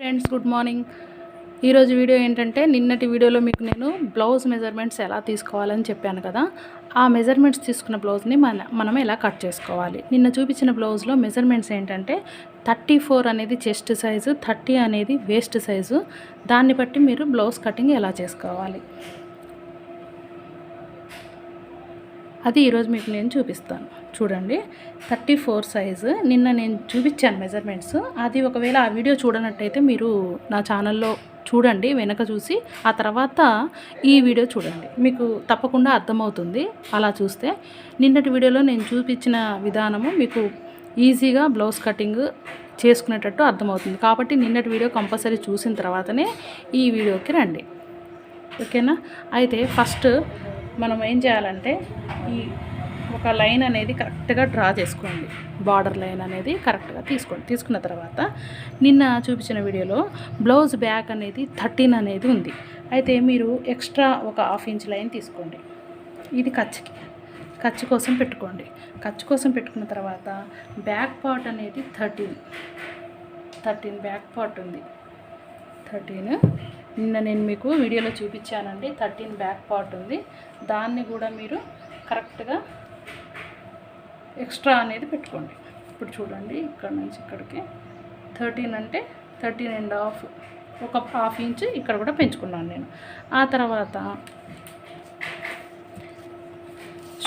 Friends good morning ఈరోజు video ఏంటంటే నిన్నటి వీడియోలో మీకు నేను బ్లౌజ్ మెజర్మెంట్స్ ఎలా తీసుకోవాలని చెప్పాను కదా. ఆ మెజర్మెంట్స్ తీసుకున్న బ్లౌజ్ని మన మనం ఎలా కట్ చేసుకోవాలి? నిన్న చూపించిన బ్లౌజ్లో మెజర్మెంట్స్ ఏంటంటే థర్టీ ఫోర్ అనేది చెస్ట్ సైజు థర్టీ అనేది వేస్ట్ సైజు దాన్ని బట్టి మీరు బ్లౌజ్ కటింగ్ ఎలా చేసుకోవాలి? అది ఈరోజు మీకు నేను చూపిస్తాను. చూడండి థర్టీ ఫోర్ సైజు నిన్న నేను చూపించాను మెజర్మెంట్స్ అది ఒకవేళ ఆ వీడియో చూడనట్టయితే మీరు నా ఛానల్లో చూడండి వెనక చూసి ఆ తర్వాత ఈ వీడియో చూడండి. మీకు తప్పకుండా అర్థమవుతుంది. అలా చూస్తే నిన్నటి వీడియోలో నేను చూపించిన విధానము మీకు ఈజీగా బ్లౌజ్ కటింగ్ చేసుకునేటట్టు అర్థమవుతుంది. కాబట్టి నిన్నటి వీడియో కంపల్సరీ చూసిన తర్వాతనే ఈ వీడియోకి రండి. ఓకేనా? అయితే ఫస్ట్ మనం ఏం చేయాలంటే ఈ ఒక లైన్ అనేది కరెక్ట్గా డ్రా చేసుకోండి. బార్డర్ లైన్ అనేది కరెక్ట్గా తీసుకోండి. తీసుకున్న తర్వాత నిన్న చూపించిన వీడియోలో బ్లౌజ్ బ్యాక్ అనేది థర్టీన్ అనేది ఉంది. అయితే మీరు ఎక్స్ట్రా ఒక హాఫ్ ఇంచ్ లైన్ తీసుకోండి. ఇది ఖర్చుకి ఖర్చు కోసం పెట్టుకోండి. ఖర్చు కోసం పెట్టుకున్న తర్వాత బ్యాక్ పార్ట్ అనేది థర్టీన్ థర్టీన్ బ్యాక్ పార్ట్ ఉంది. థర్టీన్. నిన్న నేను మీకు వీడియోలో చూపించానండి. థర్టీన్ బ్యాక్ పార్ట్ ఉంది. దాన్ని కూడా మీరు కరెక్ట్గా ఎక్స్ట్రా అనేది పెట్టుకోండి. ఇప్పుడు చూడండి ఇక్కడ నుంచి ఇక్కడికి. థర్టీన్ అంటే థర్టీన్ అండ్ హాఫ్ ఒక హాఫ్ ఇంచ్ ఇక్కడ కూడా పెంచుకున్నాను నేను. ఆ తర్వాత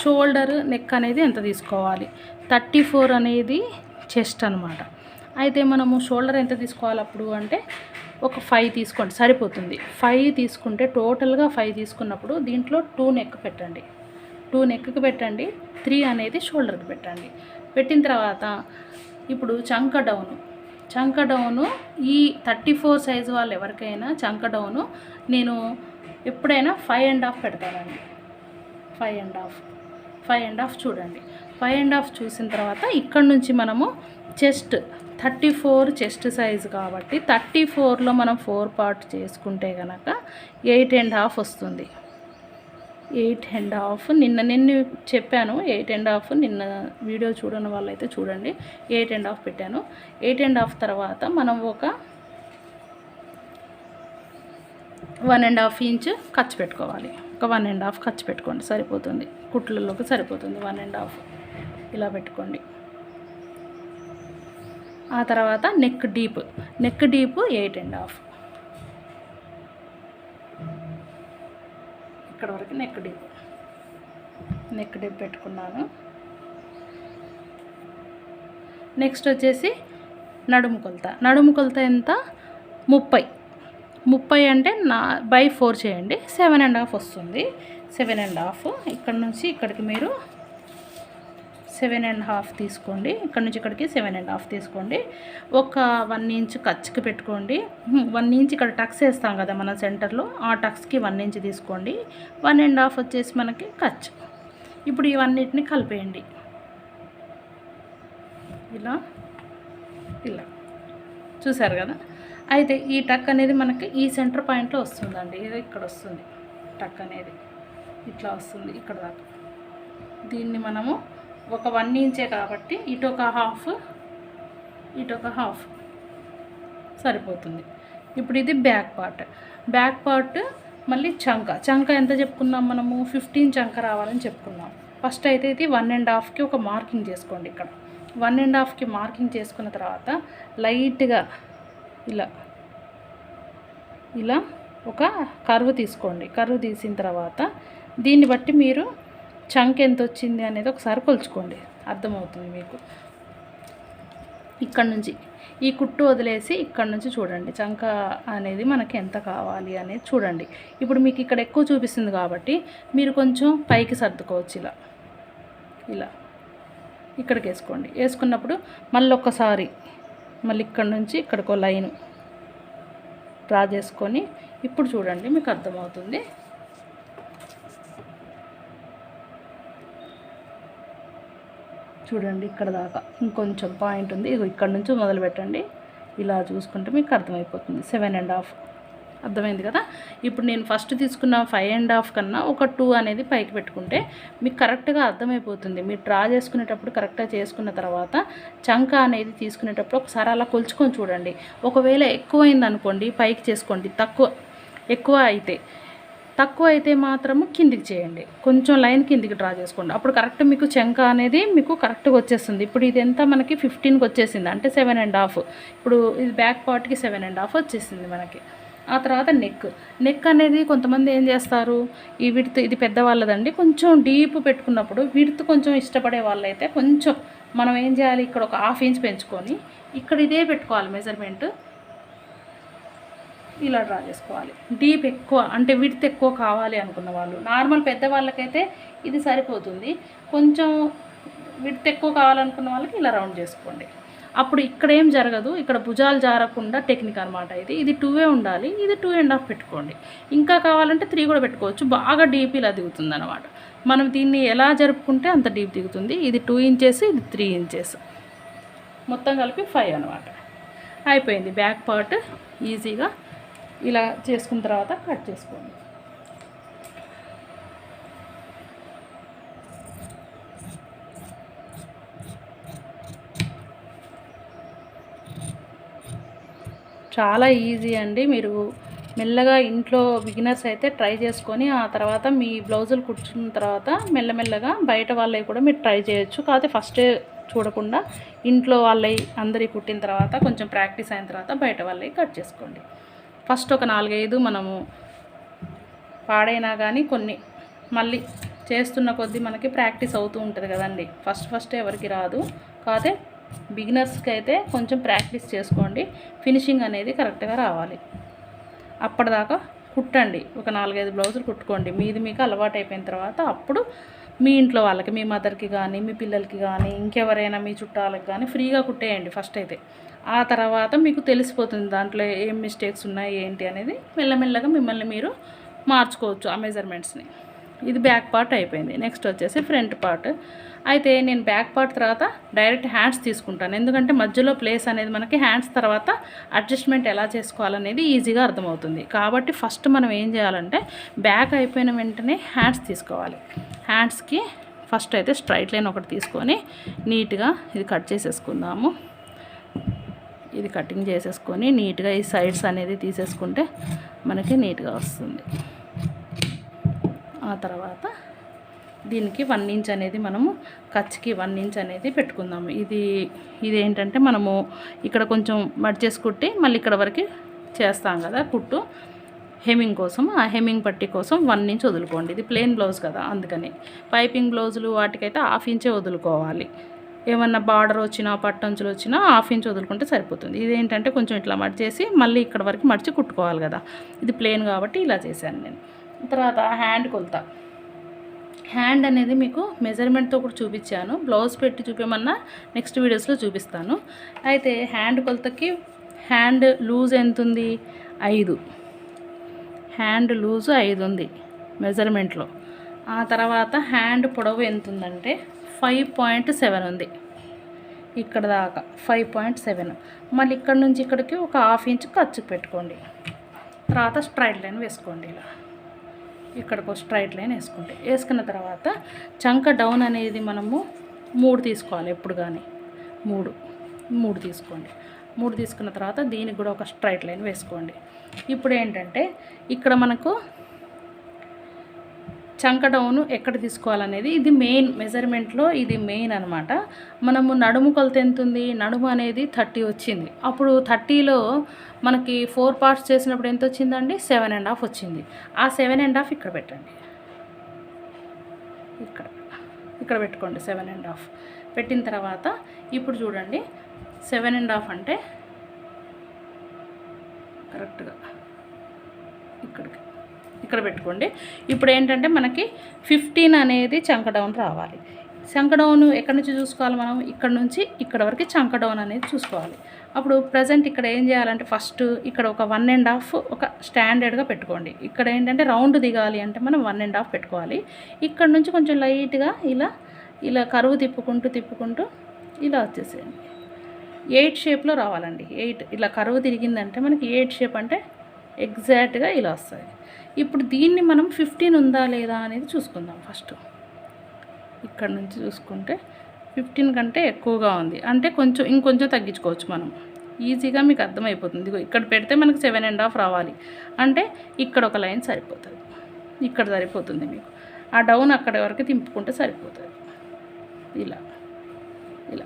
షోల్డర్ నెక్ అనేది ఎంత తీసుకోవాలి? థర్టీ ఫోర్ అనేది చెస్ట్ అనమాట అయితే మనము షోల్డర్ ఎంత తీసుకోవాలి అప్పుడు అంటే ఒక ఫైవ్ తీసుకోండి సరిపోతుంది. ఫైవ్ తీసుకుంటే టోటల్గా ఫైవ్ తీసుకున్నప్పుడు దీంట్లో టూ నెక్ పెట్టండి. టూ నెక్కి పెట్టండి త్రీ అనేది షోల్డర్కి పెట్టండి. పెట్టిన తర్వాత ఇప్పుడు చంక డౌను. చంక డౌను ఈ థర్టీ ఫోర్ సైజు వాళ్ళు ఎవరికైనా చంక డౌను నేను ఎప్పుడైనా ఫైవ్ అండ్ హాఫ్ పెడతానండి. Five and half. Five and half చూడండి. ఫైవ్ అండ్ హాఫ్ చూసిన తర్వాత ఇక్కడ నుంచి మనము chest thirty four chest size కాబట్టి థర్టీ ఫోర్లో మనం ఫోర్ పార్ట్ చేసుకుంటే కనుక ఎయిట్ అండ్ హాఫ్ వస్తుంది. Eight and half. నిన్న నేను చెప్పాను ఎయిట్ అండ్ హాఫ్. నిన్న వీడియో చూడని వాళ్ళైతే చూడండి. ఎయిట్ అండ్ హాఫ్ పెట్టాను. ఎయిట్ అండ్ హాఫ్ తర్వాత మనం ఒక వన్ అండ్ హాఫ్ ఇంచ్ ఖర్చు పెట్టుకోవాలి. ఒక వన్ అండ్ హాఫ్ ఖర్చు పెట్టుకోండి. సరిపోతుంది. కుట్లలోకి సరిపోతుంది. వన్ అండ్ హాఫ్ ఇలా పెట్టుకోండి. ఆ తర్వాత neck deep. Neck deep eight and half. ఇక్కడ వరకు నెక్ డీప్. నెక్ డీప్ పెట్టుకున్నాను. నెక్స్ట్ వచ్చేసి నడుము కొలత. నడుము కొలత ఎంత? ముప్పై. ముప్పై అంటే నా బై ఫోర్ చేయండి. సెవెన్ అండ్ హాఫ్ వస్తుంది. Seven and half. ఇక్కడ నుంచి ఇక్కడికి మీరు సెవెన్ అండ్ హాఫ్ తీసుకోండి. ఇక్కడ నుంచి ఇక్కడికి సెవెన్ అండ్ హాఫ్ తీసుకోండి. ఒక వన్ ఇంచ్ ఖర్చుకి పెట్టుకోండి. వన్ ఇంచ్ ఇక్కడ టక్స్ వేస్తాం కదా మన సెంటర్లో ఆ టక్స్కి వన్ ఇంచ్ తీసుకోండి. వన్ అండ్ హాఫ్ వచ్చేసి మనకి ఖర్చు ఇప్పుడు ఇవన్నిటిని కలిపేయండి. ఇలా ఇలా. చూసారు కదా? అయితే ఈ టక్ అనేది మనకి ఈ సెంటర్ పాయింట్లో వస్తుందండి. ఇది ఇక్కడ వస్తుంది. టక్ అనేది. ఇట్లా వస్తుంది. ఇక్కడ దాకా. దీన్ని మనము ఒక వన్ ఇంచే కాబట్టి ఇటు ఒక హాఫ్ ఇటు ఒక హాఫ్ సరిపోతుంది. ఇప్పుడు ఇది బ్యాక్ పార్ట్. బ్యాక్ పార్ట్ మళ్ళీ చంక. చంక ఎంత చెప్పుకున్నాం మనము? ఫిఫ్టీన్ చంక రావాలని చెప్పుకున్నాం. ఫస్ట్ అయితే ఇది వన్ అండ్ హాఫ్కి ఒక మార్కింగ్ చేసుకోండి ఇక్కడ. వన్ అండ్ హాఫ్కి మార్కింగ్ చేసుకున్న తర్వాత లైట్గా ఇలా ఇలా ఒక కరువు తీసుకోండి. కరువు తీసిన తర్వాత దీన్ని బట్టి మీరు చంక్ ఎంత వచ్చింది అనేది ఒకసారి కొలుచుకోండి. అర్థమవుతుంది మీకు. ఇక్కడ నుంచి ఈ కుట్టు వదిలేసి ఇక్కడ నుంచి చూడండి. చంక అనేది మనకి ఎంత కావాలి అనేది చూడండి. ఇప్పుడు మీకు ఇక్కడ ఎక్కువ చూపిస్తుంది కాబట్టి మీరు కొంచెం పైకి సర్దుకోవచ్చు ఇలా. ఇలా. ఇక్కడికి వేసుకోండి. వేసుకున్నప్పుడు మళ్ళీ ఒక్కసారి మళ్ళీ ఇక్కడ నుంచి ఇక్కడికో లైను డ్రా చేసుకొని ఇప్పుడు చూడండి మీకు అర్థమవుతుంది. చూడండి ఇక్కడ దాకా ఇంకొంచెం పాయింట్ ఉంది. ఇగో ఇక్కడ నుంచి మొదలు పెట్టండి. ఇలా చూసుకుంటే మీకు అర్థమైపోతుంది. సెవెన్ అండ్ హాఫ్ అర్థమైంది కదా? ఇప్పుడు నేను ఫస్ట్ తీసుకున్న ఫైవ్ అండ్ హాఫ్ కన్నా ఒక టూ అనేది పైకి పెట్టుకుంటే మీకు కరెక్ట్గా అర్థమైపోతుంది. మీరు డ్రా చేసుకునేటప్పుడు కరెక్ట్గా చేసుకున్న తర్వాత చంక అనేది తీసుకునేటప్పుడు ఒకసారి అలా కొలుచుకొని చూడండి. ఒకవేళ ఎక్కువైంది అనుకోండి పైకి చేసుకోండి. తక్కువ ఎక్కువ అయితే తక్కువ అయితే మాత్రము కిందికి చేయండి. కొంచెం లైన్ కిందికి డ్రా చేసుకోండి. అప్పుడు కరెక్ట్ మీకు చెంక అనేది మీకు కరెక్ట్గా వచ్చేస్తుంది. ఇప్పుడు ఇది ఎంత మనకి ఫిఫ్టీన్కి వచ్చేసింది. అంటే సెవెన్ అండ్ హాఫ్ ఇప్పుడు ఇది బ్యాక్ పార్ట్కి సెవెన్ అండ్ హాఫ్ వచ్చేసింది మనకి. ఆ తర్వాత నెక్ నెక్ అనేది కొంతమంది ఏం చేస్తారు? ఈ విడత్ ఇది పెద్దవాళ్ళదండి. కొంచెం డీప్ పెట్టుకున్నప్పుడు విడత్ కొంచెం ఇష్టపడే వాళ్ళైతే కొంచెం మనం ఏం చేయాలి? ఇక్కడ ఒక హాఫ్ ఇంచ్ పెంచుకొని ఇక్కడ ఇదే పెట్టుకోవాలి మెజర్మెంట్ ఇలా డ్రా చేసుకోవాలి. డీప్ ఎక్కువ అంటే విడ్త్ ఎక్కువ కావాలి అనుకున్న వాళ్ళు. నార్మల్ పెద్దవాళ్ళకైతే ఇది సరిపోతుంది. కొంచెం విడ్త్ ఎక్కువ కావాలనుకున్న వాళ్ళకి ఇలా రౌండ్ చేసుకోండి. అప్పుడు ఇక్కడ ఏం జరగదు. ఇక్కడ భుజాలు జారకుండా టెక్నిక్ అనమాట ఇది. ఇది టూవే ఉండాలి. ఇది టూ అండ్ హాఫ్ పెట్టుకోండి. ఇంకా కావాలంటే త్రీ కూడా పెట్టుకోవచ్చు. బాగా డీప్ ఇలా దిగుతుంది అనమాట మనం దీన్ని ఎలా జరుపుకుంటే అంత డీప్ దిగుతుంది. ఇది టూ ఇంచెస్ ఇది త్రీ ఇంచెస్ మొత్తం కలిపి ఫైవ్ అనమాట అయిపోయింది. బ్యాక్ పార్ట్ ఈజీగా ఇలా చేసుకున్న తర్వాత కట్ చేసుకోండి. చాలా ఈజీ అండి. మీరు మెల్లగా ఇంట్లో బిగినర్స్ అయితే ట్రై చేసుకొని ఆ తర్వాత మీ బ్లౌజులు కుట్టుకున్న తర్వాత మెల్లమెల్లగా బయట వాళ్ళవి కూడా మీరు ట్రై చేయొచ్చు. కాకపోతే ఫస్ట్ చూడకుండా ఇంట్లో వాళ్ళవి అందరి కుట్టిన తర్వాత కొంచెం ప్రాక్టీస్ అయిన తర్వాత బయట వాళ్ళవి కట్ చేసుకోండి. ఫస్ట్ ఒక నాలుగైదు మనము పాడైనా కానీ కొన్ని. మళ్ళీ చేస్తున్న కొద్దీ మనకి ప్రాక్టీస్ అవుతూ ఉంటుంది కదండి. ఫస్ట్ ఫస్ట్ ఎవరికి రాదు. కాకపోతే బిగినర్స్కి అయితే కొంచెం ప్రాక్టీస్ చేసుకోండి. ఫినిషింగ్ అనేది కరెక్ట్గా రావాలి. అప్పటిదాకా కుట్టండి. ఒక నాలుగైదు బ్లౌజులు కుట్టుకోండి. మీది మీకు అలవాటు అయిపోయిన తర్వాత అప్పుడు మీ ఇంట్లో వాళ్ళకి మీ మదర్కి కానీ మీ పిల్లలకి కానీ ఇంకెవరైనా మీ చుట్టాలకి కానీ ఫ్రీగా కుట్టేయండి ఫస్ట్ అయితే ఆ తర్వాత మీకు తెలిసిపోతుంది దాంట్లో ఏం మిస్టేక్స్ ఉన్నాయి ఏంటి అనేది. మెల్లమెల్లగా మిమ్మల్ని మీరు మార్చుకోవచ్చు ఆ మెజర్మెంట్స్ని ఇది బ్యాక్ పార్ట్ అయిపోయింది. నెక్స్ట్ వచ్చేసి ఫ్రంట్ పార్ట్ అయితే నేను బ్యాక్ పార్ట్ తర్వాత డైరెక్ట్ హ్యాండ్స్ తీసుకుంటాను. ఎందుకంటే మధ్యలో ప్లేస్ అనేది మనకి హ్యాండ్స్ తర్వాత అడ్జస్ట్మెంట్ ఎలా చేసుకోవాలనేది ఈజీగా అర్థమవుతుంది. కాబట్టి ఫస్ట్ మనం ఏం చేయాలంటే బ్యాక్ అయిపోయిన వెంటనే హ్యాండ్స్ తీసుకోవాలి. హ్యాండ్స్కి ఫస్ట్ అయితే స్ట్రైట్ లైన్ ఒకటి తీసుకొని నీట్గా ఇది కట్ చేసేసుకుందాము. ఇది కటింగ్ చేసేసుకొని నీట్గా ఈ సైడ్స్ అనేది తీసేసుకుంటే మనకి నీట్గా వస్తుంది. ఆ తర్వాత దీనికి వన్ ఇంచ్ అనేది మనము ఖర్చుకి వన్ ఇంచ్ అనేది పెట్టుకుందాము. ఇది ఇది ఏంటంటే మనము ఇక్కడ కొంచెం మడ్చేసి కుట్టి మళ్ళీ ఇక్కడ వరకు చేస్తాం కదా కుట్టు. హెమింగ్ కోసం ఆ హెమింగ్ పట్టి కోసం వన్ ఇంచ్ వదులుకోండి. ఇది ప్లెయిన్ బ్లౌజ్ కదా అందుకని. పైపింగ్ బ్లౌజులు వాటికైతే హాఫ్ ఇంచే వదులుకోవాలి. ఏమన్నా బార్డర్ వచ్చినా పట్టంచులు వచ్చినా హాఫ్ ఇంచ్ వదులుకుంటే సరిపోతుంది. ఇదేంటంటే కొంచెం ఇట్లా మడిచేసి మళ్ళీ ఇక్కడ వరకు మడిచి కుట్టుకోవాలి కదా. ఇది ప్లెయిన్ కాబట్టి ఇలా చేశాను నేను. తర్వాత హ్యాండ్ కొలత. హ్యాండ్ అనేది మీకు మెజర్మెంట్తో కూడా చూపించాను. బ్లౌజ్ పెట్టి చూపేమన్నా నెక్స్ట్ వీడియోస్లో చూపిస్తాను. అయితే హ్యాండ్ కొలతకి హ్యాండ్ లూజ్ ఎంత ఉంది ఐదు. హ్యాండ్ లూజ్ ఐదు ఉంది మెజర్మెంట్లో ఆ తర్వాత హ్యాండ్ పొడవు ఎంత ఉందంటే ఫైవ్ పాయింట్ సెవెన్ ఉంది. ఇక్కడ దాకా ఫైవ్ పాయింట్ సెవెన్. మళ్ళీ ఇక్కడ నుంచి ఇక్కడికి ఒక హాఫ్ ఇంచ్ ఖర్చు పెట్టుకోండి. తర్వాత స్ట్రైట్ లైన్ వేసుకోండి ఇలా. ఇక్కడికి ఒక స్ట్రైట్ లైన్ వేసుకోండి. వేసుకున్న తర్వాత చంక డౌన్ అనేది మనము మూడు తీసుకోవాలి ఎప్పుడు కానీ. మూడు. మూడు తీసుకోండి. మూడు తీసుకున్న తర్వాత దీనికి కూడా ఒక స్ట్రైట్ లైన్ వేసుకోండి. ఇప్పుడు ఏంటంటే ఇక్కడ మనకు చంక డౌను ఎక్కడ తీసుకోవాలనేది ఇది మెయిన్ మెజర్మెంట్లో ఇది మెయిన్ అనమాట మనము నడుము కొలత ఎంత ఉంది నడుము అనేది థర్టీ వచ్చింది. అప్పుడు థర్టీలో మనకి ఫోర్ పార్ట్స్ చేసినప్పుడు ఎంత వచ్చిందండి? సెవెన్ అండ్ హాఫ్ వచ్చింది. ఆ సెవెన్ అండ్ హాఫ్ ఇక్కడ పెట్టండి. ఇక్కడ ఇక్కడ పెట్టుకోండి సెవెన్ అండ్ హాఫ్. పెట్టిన తర్వాత ఇప్పుడు చూడండి. సెవెన్ అండ్ హాఫ్ అంటే కరెక్ట్గా ఇక్కడ పెట్టుకోండి. ఇప్పుడు ఏంటంటే మనకి ఫిఫ్టీన్ అనేది చంక డౌన్ రావాలి. చంక డౌన్ ఎక్కడి నుంచి చూసుకోవాలి మనం? ఇక్కడ నుంచి ఇక్కడ వరకు చంక డౌన్ అనేది చూసుకోవాలి. అప్పుడు ప్రజెంట్ ఇక్కడ ఏం చేయాలంటే ఫస్ట్ ఇక్కడ ఒక వన్ అండ్ హాఫ్ ఒక స్టాండర్డ్గా పెట్టుకోండి. ఇక్కడ ఏంటంటే రౌండ్ దిగాలి అంటే మనం వన్ అండ్ హాఫ్ పెట్టుకోవాలి. ఇక్కడ నుంచి కొంచెం లైట్గా ఇలా ఇలా కరువు తిప్పుకుంటూ తిప్పుకుంటూ ఇలా వచ్చేసేయండి. ఎయిట్ షేప్లో రావాలండి. ఎయిట్ ఇలా కరువు తిరిగిందంటే మనకి ఎయిట్ షేప్ అంటే ఎగ్జాక్ట్గా ఇలా వస్తుంది ఇప్పుడు దీన్ని మనం ఫిఫ్టీన్ ఉందా లేదా అనేది చూసుకుందాం ఫస్ట్ ఇక్కడ నుంచి చూసుకుంటే ఫిఫ్టీన్ కంటే ఎక్కువగా ఉంది. అంటే కొంచెం ఇంకొంచెం తగ్గించుకోవచ్చు మనం. ఈజీగా మీకు అర్థమైపోతుంది. ఇక్కడ పెడితే మనకు సెవెన్ అండ్ హాఫ్ రావాలి. అంటే ఇక్కడ ఒక లైన్ సరిపోతుంది. ఇక్కడ సరిపోతుంది మీకు. ఆ డౌన్ అక్కడి వరకు తింపుకుంటే సరిపోతుంది. ఇలా. ఇలా.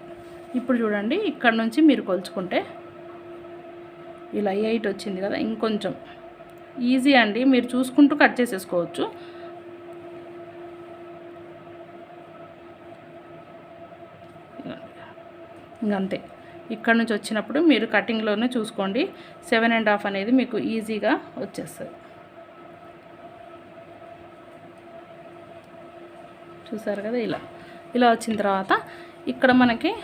ఇప్పుడు చూడండి ఇక్కడ నుంచి మీరు కొలుచుకుంటే ఇలా ఎయిట్ వచ్చింది కదా ఇంకొంచెం. ఈజీ అండి. మీరు చూసుకుంటూ కట్ చేసేసుకోవచ్చు. ఇంకంతే. ఇక్కడ నుంచి వచ్చినప్పుడు మీరు కటింగ్లోనే చూసుకోండి. సెవెన్ అండ్ హాఫ్ అనేది మీకు ఈజీగా వచ్చేస్తుంది. చూసారు కదా? ఇలా. ఇలా వచ్చిన తర్వాత ఇక్కడ మనకి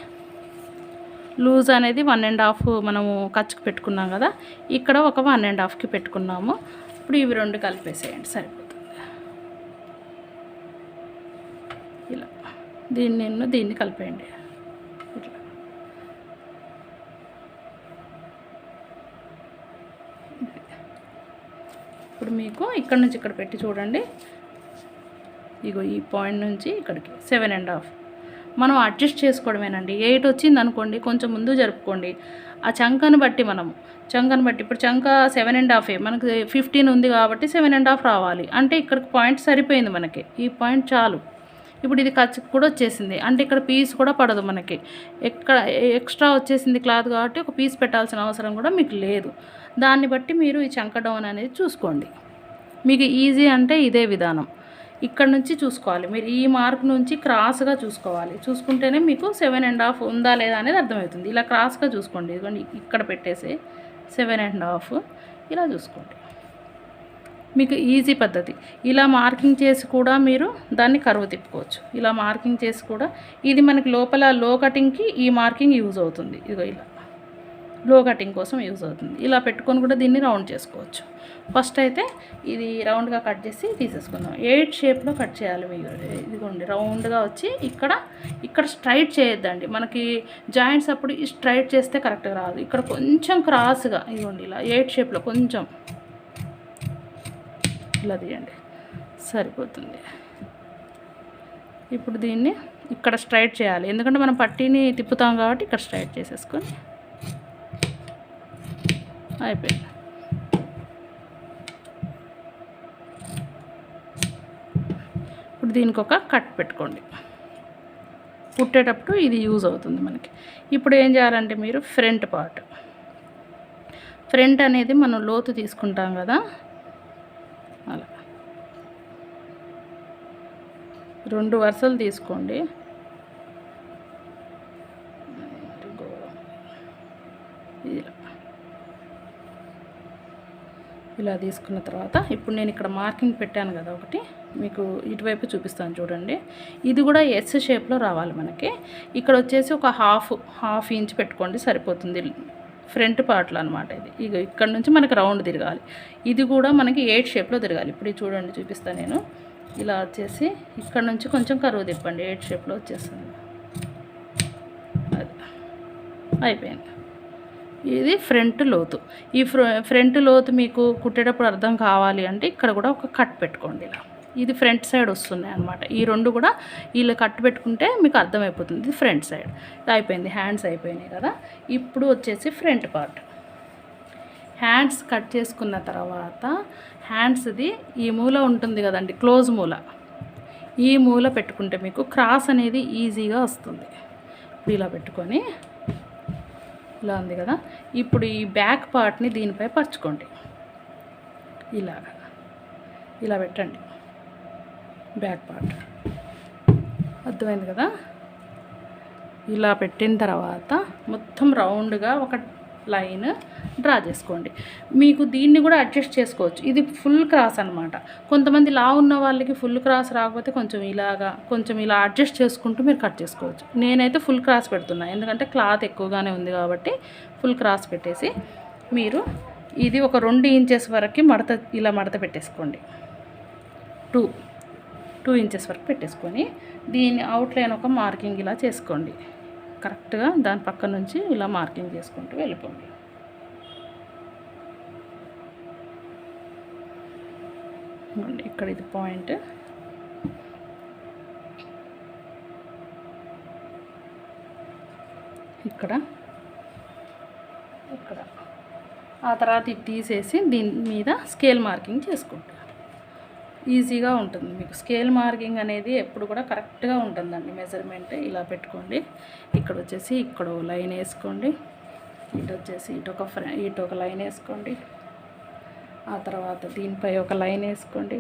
లూజ్ అనేది వన్ అండ్ హాఫ్ మనము ఖర్చుకు పెట్టుకున్నాం కదా ఇక్కడ ఒక వన్ అండ్ హాఫ్కి పెట్టుకున్నాము. ఇప్పుడు ఇవి రెండు కలిపేసేయండి సరిపోతుంది. ఇలా. దీన్ని నేను దీన్ని కలిపేయండి. ఇట్లా. ఇప్పుడు మీకు ఇక్కడ నుంచి ఇక్కడ పెట్టి చూడండి. ఇగో ఈ పాయింట్ నుంచి ఇక్కడికి సెవెన్ అండ్ హాఫ్. మనం అడ్జస్ట్ చేసుకోవడమేనండి. ఎయిట్ వచ్చింది అనుకోండి కొంచెం ముందు జరుపుకోండి. ఆ చంకను బట్టి మనం చంకను బట్టి ఇప్పుడు చంక సెవెన్ అండ్ హాఫే మనకు ఫిఫ్టీన్ ఉంది కాబట్టి సెవెన్ అండ్ హాఫ్ రావాలి. అంటే ఇక్కడికి పాయింట్ సరిపోయింది మనకి ఈ పాయింట్ చాలు. ఇప్పుడు ఇది ఖర్చు కూడా వచ్చేసింది. అంటే ఇక్కడ పీస్ కూడా పడదు మనకి. ఎక్కడ ఎక్స్ట్రా వచ్చేసింది క్లాత్ కాబట్టి ఒక పీస్ పెట్టాల్సిన అవసరం కూడా మీకు లేదు. దాన్ని బట్టి మీరు ఈ చంక డౌన్ అనేది చూసుకోండి. మీకు ఈజీ అంటే ఇదే విధానం. ఇక్కడ నుంచి చూసుకోవాలి. మీరు ఈ మార్క్ నుంచి క్రాస్గా చూసుకోవాలి. చూసుకుంటేనే మీకు సెవెన్ అండ్ హాఫ్ ఉందా లేదా అనేది అర్థమవుతుంది. ఇలా క్రాస్గా చూసుకోండి. ఇదిగోండి ఇక్కడ పెట్టేసి సెవెన్ అండ్ హాఫ్ ఇలా చూసుకోండి. మీకు ఈజీ పద్ధతి. ఇలా మార్కింగ్ చేసి కూడా మీరు దాన్ని కరువు తిప్పుకోవచ్చు. ఇలా మార్కింగ్ చేసి కూడా ఇది మనకి లోపల లో కటింగ్కి ఈ మార్కింగ్ యూజ్ అవుతుంది. ఇదిగో ఇలా. లో కటింగ్ కోసం యూజ్ అవుతుంది. ఇలా పెట్టుకొని కూడా దీన్ని రౌండ్ చేసుకోవచ్చు. ఫస్ట్ అయితే ఇది రౌండ్గా కట్ చేసి తీసేసుకుందాం. ఎయిట్ షేప్లో కట్ చేయాలి ఇదిగోండి రౌండ్గా వచ్చి ఇక్కడ ఇక్కడ స్ట్రైట్ చేయొద్దండి. మనకి జాయింట్స్ అప్పుడు ఈ స్ట్రైట్ చేస్తే కరెక్ట్గా రాదు. ఇక్కడ కొంచెం క్రాస్గా ఇదిగోండి ఇలా ఎయిట్ షేప్లో కొంచెం ఇలా తీయండి. సరిపోతుంది. ఇప్పుడు దీన్ని ఇక్కడ స్ట్రైట్ చేయాలి. ఎందుకంటే మనం పట్టీని తిప్పుతాం కాబట్టి ఇక్కడ స్ట్రైట్ చేసేసుకొని అయిపోయింది. ఇప్పుడు దీనికి ఒక కట్ పెట్టుకోండి. కుట్టేటప్పుడు ఇది యూజ్ అవుతుంది మనకి. ఇప్పుడు ఏం చేయాలంటే మీరు ఫ్రంట్ పార్ట్. ఫ్రంట్ అనేది మనం లోతు తీసుకుంటాం కదా. అలా. రెండు వరుసలు తీసుకోండి. ఇలా ఇలా తీసుకున్న తర్వాత ఇప్పుడు నేను ఇక్కడ మార్కింగ్ పెట్టాను కదా ఒకటి. మీకు ఇటువైపు చూపిస్తాను చూడండి. ఇది కూడా ఎస్ షేప్లో రావాలి మనకి. ఇక్కడ వచ్చేసి ఒక హాఫ్ హాఫ్ ఇంచ్ పెట్టుకోండి సరిపోతుంది. ఫ్రంట్ పార్ట్లో అనమాట ఇది. ఇక ఇక్కడ నుంచి మనకి రౌండ్ తిరగాలి. ఇది కూడా మనకి ఎయిట్ షేప్లో తిరగాలి. ఇప్పుడు చూడండి చూపిస్తాను నేను. ఇలా వచ్చేసి ఇక్కడ నుంచి కొంచెం కరువు తిప్పండి. ఎయిట్ షేప్లో వచ్చేస్తుంది. అది. అయిపోయింది. ఇది ఫ్రంట్ లోతు. ఈ ఫ్ర ఫ్రంట్ లోతు మీకు కుట్టేటప్పుడు అర్థం కావాలి అంటే ఇక్కడ కూడా ఒక కట్ పెట్టుకోండి ఇలా. ఇది ఫ్రంట్ సైడ్ వస్తున్నాయి అనమాట ఈ రెండు కూడా ఇలా కట్ పెట్టుకుంటే మీకు అర్థమైపోతుంది. ఇది ఫ్రంట్ సైడ్. ఇది అయిపోయింది. హ్యాండ్స్ అయిపోయినాయి కదా. ఇప్పుడు వచ్చేసి ఫ్రంట్ పార్ట్. హ్యాండ్స్ కట్ చేసుకున్న తర్వాత హ్యాండ్స్ది ఈ మూల ఉంటుంది కదండి క్లోజ్ మూల. ఈ మూల పెట్టుకుంటే మీకు క్రాస్ అనేది ఈజీగా వస్తుంది. ఇలా పెట్టుకొని ఇలా ఉంది కదా. ఇప్పుడు ఈ బ్యాక్ పార్ట్ని దీనిపై పరుచుకోండి. ఇలాగా ఇలా పెట్టండి. Back part. అర్థమైంది కదా? ఇలా పెట్టిన తర్వాత మొత్తం రౌండ్గా ఒక లైన్ డ్రా చేసుకోండి. మీకు దీన్ని కూడా అడ్జస్ట్ చేసుకోవచ్చు. ఇది ఫుల్ క్రాస్ అనమాట కొంతమంది లా ఉన్న వాళ్ళకి ఫుల్ క్రాస్ రాకపోతే కొంచెం ఇలాగా కొంచెం ఇలా అడ్జస్ట్ చేసుకుంటూ మీరు కట్ చేసుకోవచ్చు. నేనైతే ఫుల్ క్రాస్ పెడుతున్నా. ఎందుకంటే క్లాత్ ఎక్కువగానే ఉంది కాబట్టి ఫుల్ క్రాస్ పెట్టేసి మీరు ఇది ఒక రెండు ఇంచెస్ వరకు మడత ఇలా మడత పెట్టేసుకోండి. టూ టూ ఇంచెస్ వరకు పెట్టేసుకొని దీని అవుట్లైన్ ఒక మార్కింగ్ ఇలా చేసుకోండి. కరెక్ట్గా దాని పక్క నుంచి ఇలా మార్కింగ్ చేసుకుంటూ వెళ్ళిపోండి. ఇక్కడ ఇది పాయింట్. ఇక్కడ ఇక్కడ. ఆ తర్వాత ఇది తీసేసి దీని మీద స్కేల్ మార్కింగ్ చేసుకుంటాం. ఈజీగా ఉంటుంది. మీకు స్కేల్ మార్కింగ్ అనేది ఎప్పుడు కూడా కరెక్ట్గా ఉంటుందండి. మెజర్మెంట్ ఇలా పెట్టుకోండి. ఇక్కడ వచ్చేసి ఇక్కడ లైన్ వేసుకోండి. ఇటు వచ్చేసి ఇటు ఒక ఫ్రై ఇటు ఒక లైన్ వేసుకోండి. ఆ తర్వాత దీనిపై ఒక లైన్ వేసుకోండి.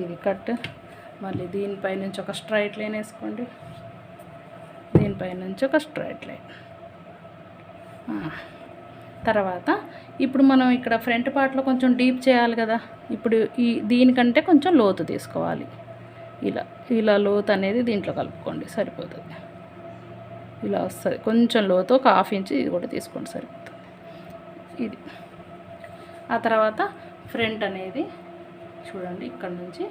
ఇది కట్. మళ్ళీ దీనిపై నుంచి ఒక స్ట్రైట్ లైన్ వేసుకోండి. దీనిపై నుంచి ఒక స్ట్రైట్ లైన్. తర్వాత ఇప్పుడు మనం ఇక్కడ ఫ్రంట్ పార్ట్లో కొంచెం డీప్ చేయాలి కదా. ఇప్పుడు ఈ దీనికంటే కొంచెం లోతు తీసుకోవాలి. ఇలా ఇలా లోతు అనేది దీంట్లో కలుపుకోండి సరిపోతుంది. ఇలా వస్తుంది. కొంచెం లోతు ఒక హాఫ్ ఇంచ్ ఇది కూడా తీసుకోండి సరిపోతుంది. ఇది. ఆ తర్వాత ఫ్రంట్ అనేది చూడండి ఇక్కడ నుంచి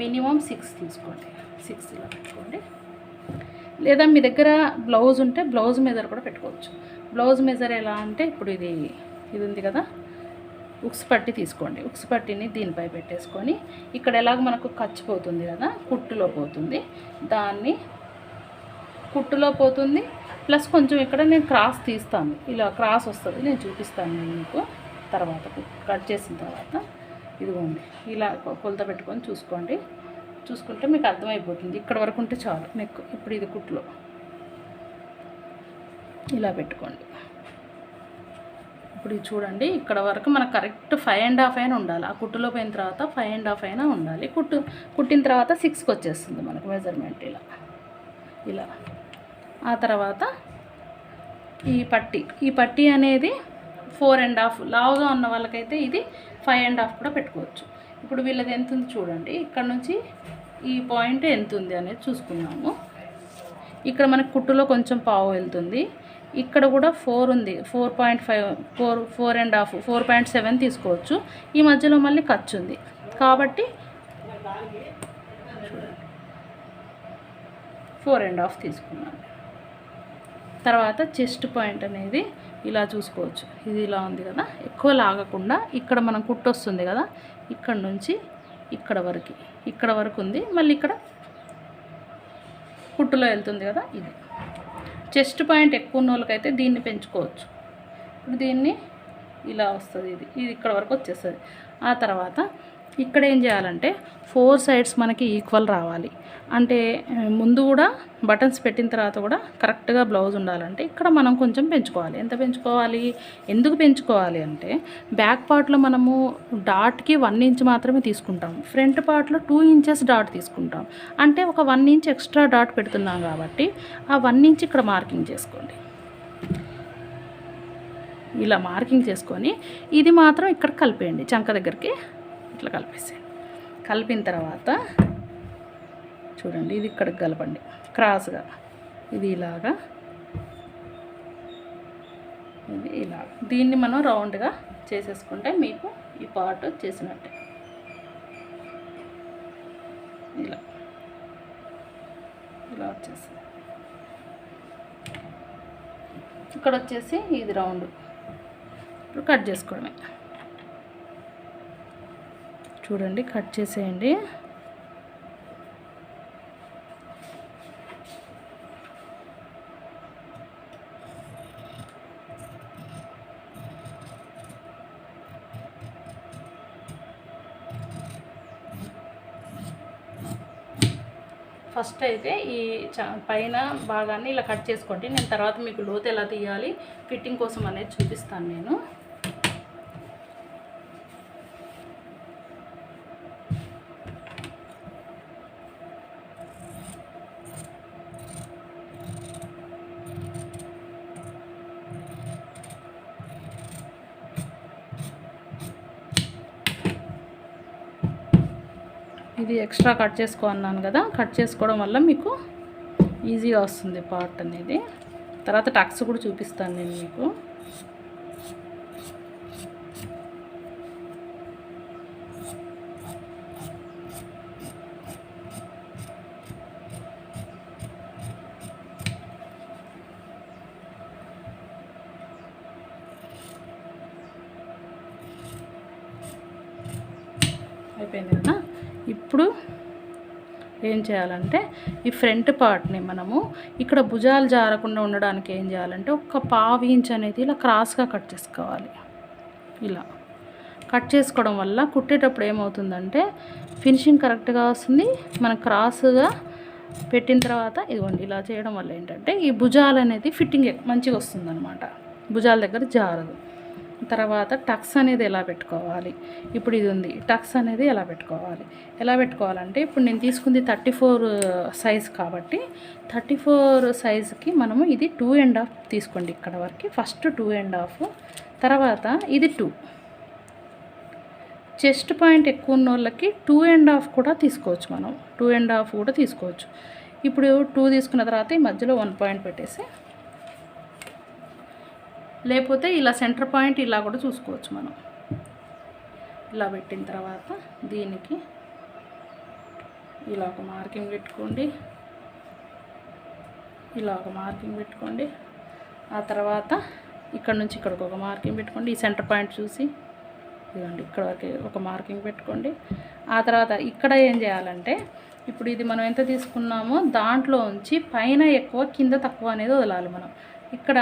మినిమం సిక్స్ తీసుకోండి. సిక్స్ ఇలా పెట్టుకోండి. లేదా మీ దగ్గర బ్లౌజ్ ఉంటే బ్లౌజ్ మీద కూడా పెట్టుకోవచ్చు. బ్లౌజ్ మెజర్ ఎలా అంటే ఇప్పుడు ఇది ఇది ఉంది కదా ఉక్స్ పట్టి తీసుకోండి. ఉక్స్ పట్టిని దీనిపై పెట్టేసుకొని ఇక్కడ ఎలాగ మనకు ఖర్చు పోతుంది కదా కుట్టులో పోతుంది. దాన్ని కుట్టులో పోతుంది. ప్లస్ కొంచెం ఇక్కడ నేను క్రాస్ తీస్తాను. ఇలా క్రాస్ వస్తుంది. నేను చూపిస్తాను నేను మీకు తర్వాత కట్ చేసిన తర్వాత ఇదిగోండి. ఇలా కొలత పెట్టుకొని చూసుకోండి. చూసుకుంటే మీకు అర్థమైపోతుంది. ఇక్కడ వరకు ఉంటే చాలు. నెక్ ఇప్పుడు ఇది కుట్లో ఇలా పెట్టుకోండి. ఇప్పుడు చూడండి ఇక్కడ వరకు మనకు కరెక్ట్ ఫైవ్ అండ్ హాఫ్ అయినా ఉండాలి. ఆ కుట్టులో పోయిన తర్వాత ఫైవ్ అండ్ హాఫ్ అయినా ఉండాలి. కుట్టు కుట్టిన తర్వాత సిక్స్కి వచ్చేస్తుంది మనకు మెజర్మెంట్ ఇలా. ఇలా. ఆ తర్వాత ఈ పట్టి ఈ పట్టి అనేది ఫోర్ అండ్ హాఫ్ లావుగా ఉన్న వాళ్ళకైతే ఇది ఫైవ్ అండ్ హాఫ్ కూడా పెట్టుకోవచ్చు. ఇప్పుడు వీళ్ళది ఎంత ఉంది చూడండి. ఇక్కడ నుంచి ఈ పాయింట్ ఎంత ఉంది అనేది చూసుకున్నాము. ఇక్కడ మనకు కుట్టులో కొంచెం పావు వెళ్తుంది. ఇక్కడ కూడా ఫోర్ ఉంది. Four point five four four and half four point seven తీసుకోవచ్చు. ఈ మధ్యలో మళ్ళీ ఖర్చు ఉంది. కాబట్టి ఫోర్ అండ్ హాఫ్ తీసుకున్నాను. తర్వాత చెస్ట్ పాయింట్ అనేది ఇలా చూసుకోవచ్చు. ఇది ఇలా ఉంది కదా. ఎక్కువ లాగకుండా ఇక్కడ మనం కుట్టు వస్తుంది కదా. ఇక్కడ నుంచి ఇక్కడ వరకు ఇక్కడ వరకు ఉంది. మళ్ళీ ఇక్కడ కుట్టులో వెళ్తుంది కదా ఇది. చెస్ట్ పాయింట్ ఎక్కువ ఉన్న వాళ్ళకైతే దీన్ని పెంచుకోవచ్చు. ఇప్పుడు దీన్ని ఇలా వస్తుంది ఇది. ఇది ఇక్కడ వరకు వచ్చేస్తుంది. ఆ తర్వాత ఇక్కడ ఏం చేయాలంటే ఫోర్ సైడ్స్ మనకి ఈక్వల్ రావాలి. అంటే ముందు కూడా బటన్స్ పెట్టిన తర్వాత కూడా కరెక్ట్గా బ్లౌజ్ ఉండాలంటే ఇక్కడ మనం కొంచెం పెంచుకోవాలి. ఎంత పెంచుకోవాలి? ఎందుకు పెంచుకోవాలి అంటే బ్యాక్ పార్ట్లో మనము డాట్కి వన్ ఇంచ్ మాత్రమే తీసుకుంటాం. ఫ్రంట్ పార్ట్లో టూ ఇంచెస్ డాట్ తీసుకుంటాం. అంటే ఒక వన్ ఇంచ్ ఎక్స్ట్రా డాట్ పెడుతున్నాం కాబట్టి ఆ వన్ ఇంచ్ ఇక్కడ మార్కింగ్ చేసుకోండి. ఇలా మార్కింగ్ చేసుకొని ఇది మాత్రం ఇక్కడ కలిపేయండి. చంక దగ్గరికి ఇట్లా కలిపేసేయండి కలిపిన తర్వాత చూడండి ఇది ఇక్కడికి కలపండి. క్రాస్గా. ఇది ఇలాగా. ఇది ఇలా. దీన్ని మనం రౌండ్గా చేసేసుకుంటే మీకు ఈ పార్ట్ చేసినట్టే ఇలా. ఇలా వచ్చేసి ఇక్కడ వచ్చేసి ఇది రౌండ్. ఇప్పుడు కట్ చేసుకోవడమే. చూడండి కట్ చేసేయండి. ఫస్ట్ అయితే ఈ పైన భాగాన్ని ఇలా కట్ చేసుకోండి. నేను తర్వాత మీకు లోతు ఎలా తీయాలి ఫిట్టింగ్ కోసం అనేది చూపిస్తాను నేను. ఇది ఎక్స్ట్రా కట్ చేసుకో అన్నాను కదా కట్ చేసుకోవడం వల్ల మీకు ఈజీగా వస్తుంది పార్ట్ అనేది. తర్వాత టక్స్ కూడా చూపిస్తాను నేను మీకు. ఏం చేయాలంటే ఈ ఫ్రంట్ పార్ట్ని మనము ఇక్కడ భుజాలు జారకుండా ఉండడానికి ఏం చేయాలంటే ఒక పావు ఇంచ్ అనేది ఇలా క్రాస్గా కట్ చేసుకోవాలి. ఇలా కట్ చేసుకోవడం వల్ల కుట్టేటప్పుడు ఏమవుతుందంటే ఫినిషింగ్ కరెక్ట్గా వస్తుంది. మన క్రాస్గా పెట్టిన తర్వాత ఇదిగోండి ఇలా చేయడం వల్ల ఏంటంటే ఈ భుజాలు అనేది ఫిట్టింగ్ మంచిగా వస్తుంది భుజాల దగ్గర జారదు. తర్వాత టక్స్ అనేది ఎలా పెట్టుకోవాలి? ఇప్పుడు ఇది ఉంది. టక్స్ అనేది ఎలా పెట్టుకోవాలి? ఎలా పెట్టుకోవాలంటే ఇప్పుడు నేను తీసుకుంది థర్టీ ఫోర్ సైజ్ కాబట్టి థర్టీ ఫోర్ సైజ్కి మనము ఇది టూ అండ్ హాఫ్ తీసుకోండి ఇక్కడ వరకు. ఫస్ట్ టూ అండ్ హాఫ్ తర్వాత ఇది టూ. చెస్ట్ పాయింట్ ఎక్కువ ఉన్న వాళ్ళకి టూ అండ్ హాఫ్ కూడా తీసుకోవచ్చు మనం. టూ అండ్ హాఫ్ కూడా తీసుకోవచ్చు. ఇప్పుడు టూ తీసుకున్న తర్వాత ఈ మధ్యలో వన్ పాయింట్ పెట్టేసి లేకపోతే ఇలా సెంటర్ పాయింట్ ఇలా కూడా చూసుకోవచ్చు మనం. ఇలా పెట్టిన తర్వాత దీనికి ఇలా ఒక మార్కింగ్ పెట్టుకోండి. ఇలా ఒక మార్కింగ్ పెట్టుకోండి. ఆ తర్వాత ఇక్కడ నుంచి ఇక్కడికి ఒక మార్కింగ్ పెట్టుకోండి. ఈ సెంటర్ పాయింట్ చూసి ఇదిగోండి ఇక్కడ వరకు ఒక మార్కింగ్ పెట్టుకోండి. ఆ తర్వాత ఇక్కడ ఏం చేయాలంటే ఇప్పుడు ఇది మనం ఎంత తీసుకున్నామో దాంట్లో ఉంచి పైన ఎక్కువ కింద తక్కువ అనేది వదలాలి మనం. ఇక్కడ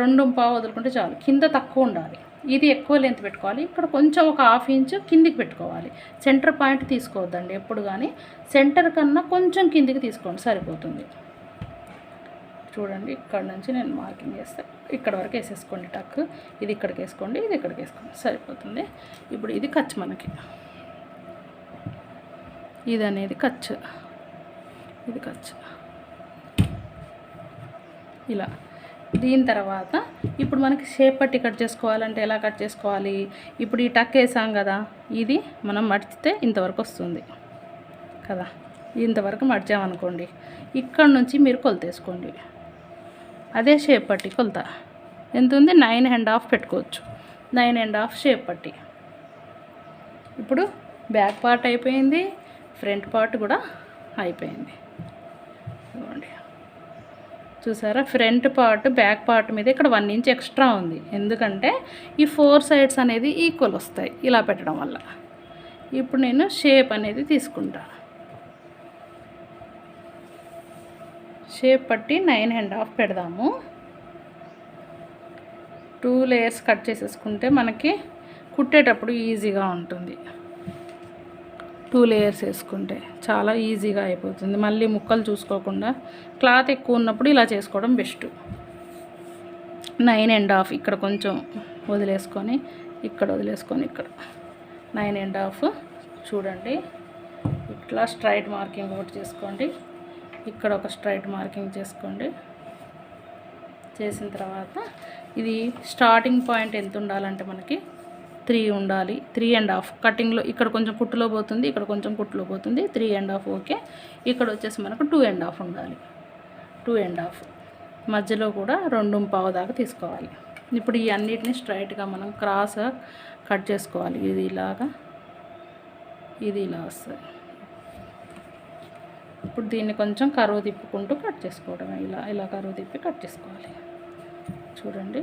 రెండు పావు వదులుకుంటే చాలు. కింద తక్కువ ఉండాలి. ఇది ఎక్కువ లెంత్ పెట్టుకోవాలి. ఇక్కడ కొంచెం ఒక హాఫ్ ఇంచ్ కిందికి పెట్టుకోవాలి. సెంటర్ పాయింట్ తీసుకోవద్దండి ఎప్పుడు కానీ సెంటర్ కన్నా కొంచెం కిందికి తీసుకోండి సరిపోతుంది. చూడండి ఇక్కడ నుంచి నేను మార్కింగ్ చేస్తే ఇక్కడ వరకు వేసేసుకోండి టక్. ఇది ఇక్కడికి వేసుకోండి ఇది ఇక్కడికి వేసుకోండి సరిపోతుంది. ఇప్పుడు ఇది ఖర్చు మనకి. ఇది అనేది ఖర్చు ఇది ఖర్చు ఇలా. దీని తర్వాత ఇప్పుడు మనకి షేప్ పట్టి కట్ చేసుకోవాలంటే ఎలా కట్ చేసుకోవాలి? ఇప్పుడు ఈ టక్ వేసాం కదా ఇది మనం మడిచితే ఇంతవరకు వస్తుంది కదా. ఇంతవరకు మడిచామనుకోండి ఇక్కడ నుంచి మీరు కొలతేసుకోండి. అదే షేప్ పట్టి కొలత. ఎంత ఉంది? నైన్ అండ్ హాఫ్ పెట్టుకోవచ్చు. నైన్ అండ్ హాఫ్ షేప్ పట్టి. ఇప్పుడు బ్యాక్ పార్ట్ అయిపోయింది ఫ్రంట్ పార్ట్ కూడా అయిపోయింది. చూసారా? ఫ్రంట్ పార్ట్ బ్యాక్ పార్ట్ మీద ఇక్కడ వన్ ఇంచ్ ఎక్స్ట్రా ఉంది. ఎందుకంటే ఈ ఫోర్ సైడ్స్ అనేది ఈక్వల్ వస్తాయి ఇలా పెట్టడం వల్ల. ఇప్పుడు నేను షేప్ అనేది తీసుకుంటాను షేప్ పట్టి నైన్ అండ్ హాఫ్ పెడదాము. టూ లేయర్స్ కట్ చేసేసుకుంటే మనకి కుట్టేటప్పుడు ఈజీగా ఉంటుంది. టూ లేయర్స్ వేసుకుంటే చాలా ఈజీగా అయిపోతుంది. మళ్ళీ ముక్కలు చూసుకోకుండా క్లాత్ ఎక్కువ ఉన్నప్పుడు ఇలా చేసుకోవడం బెస్ట్. నైన్ అండ్ హాఫ్ ఇక్కడ కొంచెం వదిలేసుకొని ఇక్కడ వదిలేసుకొని ఇక్కడ. నైన్ అండ్ హాఫ్ చూడండి. ఇట్లా స్ట్రైట్ మార్కింగ్ ఒకటి చేసుకోండి. ఇక్కడ ఒక స్ట్రైట్ మార్కింగ్ చేసుకోండి. చేసిన తర్వాత ఇది స్టార్టింగ్ పాయింట్ ఎంత ఉండాలంటే మనకి త్రీ ఉండాలి. Three and half. కటింగ్లో ఇక్కడ కొంచెం కుట్టులో పోతుంది ఇక్కడ కొంచెం కుట్టులో పోతుంది. Three and half okay. ఇక్కడ వచ్చేసి మనకు టూ అండ్ హాఫ్ ఉండాలి. Two and half. మధ్యలో కూడా రెండు పావు దాకా తీసుకోవాలి. ఇప్పుడు ఈ అన్నిటిని స్ట్రైట్గా మనం క్రాస్ కట్ చేసుకోవాలి. ఇది ఇలాగా ఇది ఇలా వస్తుంది. ఇప్పుడు దీన్ని కొంచెం కరువు తిప్పుకుంటూ కట్ చేసుకోవడమే. ఇలా ఇలా కరువు తిప్పి కట్ చేసుకోవాలి. చూడండి.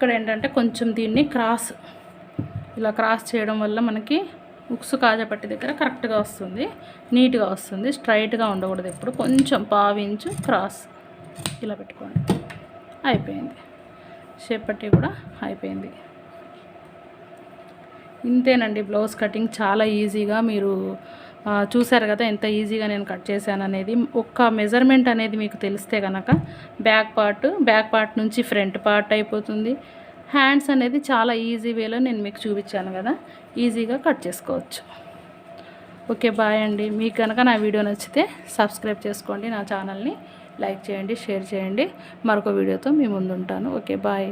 ఇక్కడ ఏంటంటే కొంచెం దీన్ని క్రాస్ ఇలా క్రాస్ చేయడం వల్ల మనకి ఉక్సు కాజపట్టి దగ్గర కరెక్ట్గా వస్తుంది నీట్గా వస్తుంది స్ట్రైట్గా ఉండకూడదు ఎప్పుడు. కొంచెం పావించు క్రాస్. ఇలా పెట్టుకోండి. అయిపోయింది. చేపట్టి కూడా అయిపోయింది. ఇంతేనండి బ్లౌజ్ కటింగ్ చాలా ఈజీగా మీరు చూసారు చూశారు కదా ఎంత ఈజీగా నేను కట్ చేశాను అనేది. ఒక్క మెజర్మెంట్ అనేది మీకు తెలిస్తే కనుక బ్యాక్ పార్ట్ బ్యాక్ పార్ట్ నుంచి ఫ్రంట్ పార్ట్ అయిపోతుంది. హ్యాండ్స్ అనేది చాలా ఈజీ వేలో నేను మీకు చూపించాను కదా. ఈజీగా కట్ చేసుకోవచ్చు. ఓకే బాయ్ అండి. మీకు కనుక నా వీడియో నచ్చితే సబ్స్క్రైబ్ చేసుకోండి నా ఛానల్ని లైక్ చేయండి షేర్ చేయండి. మరొక వీడియోతో మీ ముందుంటాను. Okay bye.